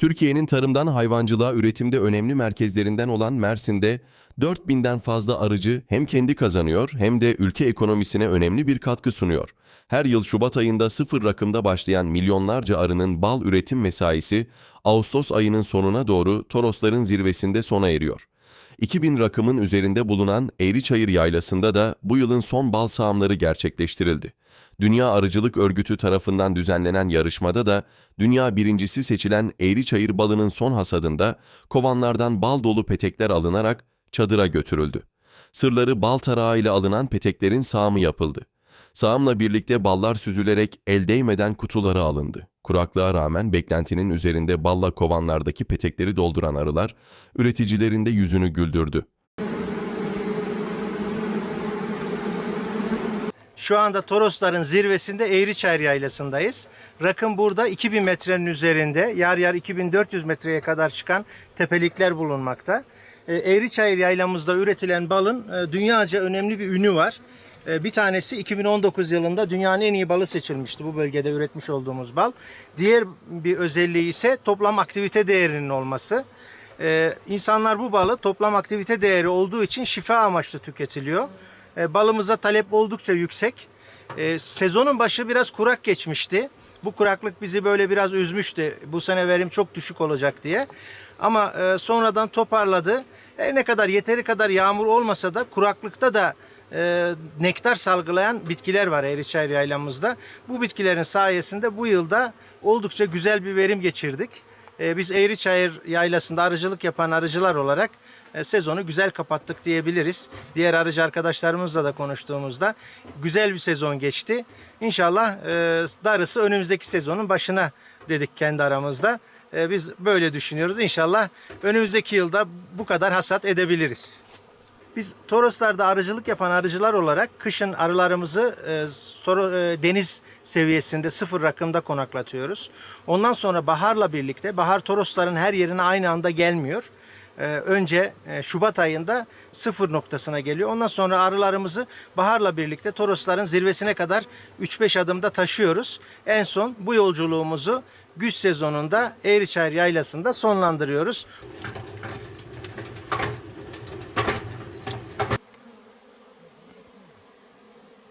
Türkiye'nin tarımdan hayvancılığa üretimde önemli merkezlerinden olan Mersin'de 4000'den fazla arıcı hem kendi kazanıyor hem de ülke ekonomisine önemli bir katkı sunuyor. Her yıl Şubat ayında sıfır rakımda başlayan milyonlarca arının bal üretim mesaisi Ağustos ayının sonuna doğru Torosların zirvesinde sona eriyor. 2000 rakımın üzerinde bulunan Eğriçayır Yaylası'nda da bu yılın son bal sağımları gerçekleştirildi. Dünya Arıcılık Örgütü tarafından düzenlenen yarışmada da dünya birincisi seçilen Eğriçayır balının son hasadında kovanlardan bal dolu petekler alınarak çadıra götürüldü. Sırları bal tarağı ile alınan peteklerin sağımı yapıldı. Sağımla birlikte ballar süzülerek el değmeden kutulara alındı. Kuraklığa rağmen beklentinin üzerinde balla kovanlardaki petekleri dolduran arılar, üreticilerin de yüzünü güldürdü. Şu anda Torosların zirvesinde Eğriçayır Yaylası'ndayız. Rakım burada 2000 metrenin üzerinde, yer yer 2400 metreye kadar çıkan tepelikler bulunmakta. Ee, Eğriçayır Yaylamızda üretilen balın e, dünyaca önemli bir ünü var. Ee, Bir tanesi 2019 yılında dünyanın en iyi balı seçilmişti bu bölgede üretmiş olduğumuz bal. Diğer bir özelliği ise toplam aktivite değerinin olması. Ee, insanlar bu balı toplam aktivite değeri olduğu için şifa amaçlı tüketiliyor. Ee, balımıza talep oldukça yüksek. Ee, sezonun başı biraz kurak geçmişti. Bu kuraklık bizi böyle biraz üzmüştü. Bu sene verim çok düşük olacak diye. Ama e, sonradan toparladı. Her ne kadar yeteri kadar yağmur olmasa da kuraklıkta da e, nektar salgılayan bitkiler var Eğriçayır Yaylamızda. Bu bitkilerin sayesinde bu yılda oldukça güzel bir verim geçirdik. E, biz Eğriçayır Yaylası'nda arıcılık yapan arıcılar olarak e, sezonu güzel kapattık diyebiliriz. Diğer arıcı arkadaşlarımızla da konuştuğumuzda güzel bir sezon geçti. İnşallah e, darısı önümüzdeki sezonun başına dedik kendi aramızda. E, biz böyle düşünüyoruz. İnşallah önümüzdeki yılda bu kadar hasat edebiliriz. Biz Toroslar'da arıcılık yapan arıcılar olarak kışın arılarımızı e, Toro- e, deniz seviyesinde sıfır rakımda konaklatıyoruz. Ondan sonra baharla birlikte, bahar Torosların her yerine aynı anda gelmiyor. E, önce e, Şubat ayında sıfır noktasına geliyor. Ondan sonra arılarımızı baharla birlikte Torosların zirvesine kadar 3-5 adımda taşıyoruz. En son bu yolculuğumuzu güz sezonunda Eğriçayır Yaylası'nda sonlandırıyoruz.